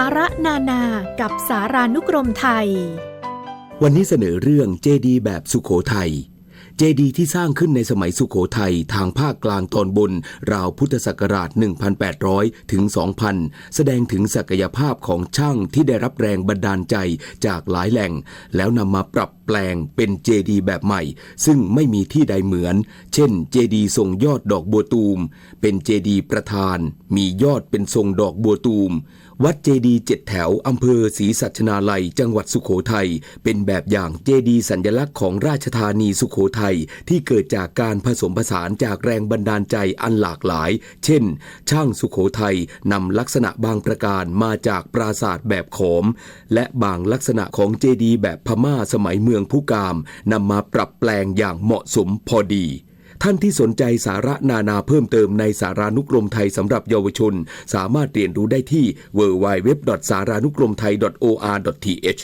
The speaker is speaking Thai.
สาระนานากับสารานุกรมไทย วันนี้เสนอเรื่องเจดีย์แบบสุโขทัย เจดีย์ที่สร้างขึ้นในสมัยสุโขทัยทางภาคกลางตอนบน ราวพุทธศักราช 1,800 ถึง 2,000 แสดงถึงศักยภาพของช่างที่ได้รับแรงบันดาลใจจากหลายแหล่ง แล้วนำมาปรับแปลงเป็นเจดีย์แบบใหม่ ซึ่งไม่มีที่ใดเหมือน เช่น เจดีย์ทรงยอดดอกบัวตูม เป็นเจดีย์ประธาน มียอดเป็นทรงดอกบัวตูมวัดเจดีย์เจ็ดแถว อำเภอศรีสัชนาลัย จังหวัดสุโขทัย เป็นแบบอย่างเจดีย์สัญลักษณ์ของราชธานีสุโขทัยที่เกิดจากการผสมผสานจากแรงบันดาลใจอันหลากหลาย เช่น ช่างสุโขทัยนำลักษณะบางประการมาจากปราสาทแบบโขมและบางลักษณะของเจดีย์แบบพม่าสมัยเมืองผู้กามนำมาปรับแปลงอย่างเหมาะสมพอดีท่านที่สนใจสาระนานาเพิ่มเติมในสารานุกรมไทยสำหรับเยาวชน สามารถเรียนรู้ได้ที่ www.saranukromthai.or.th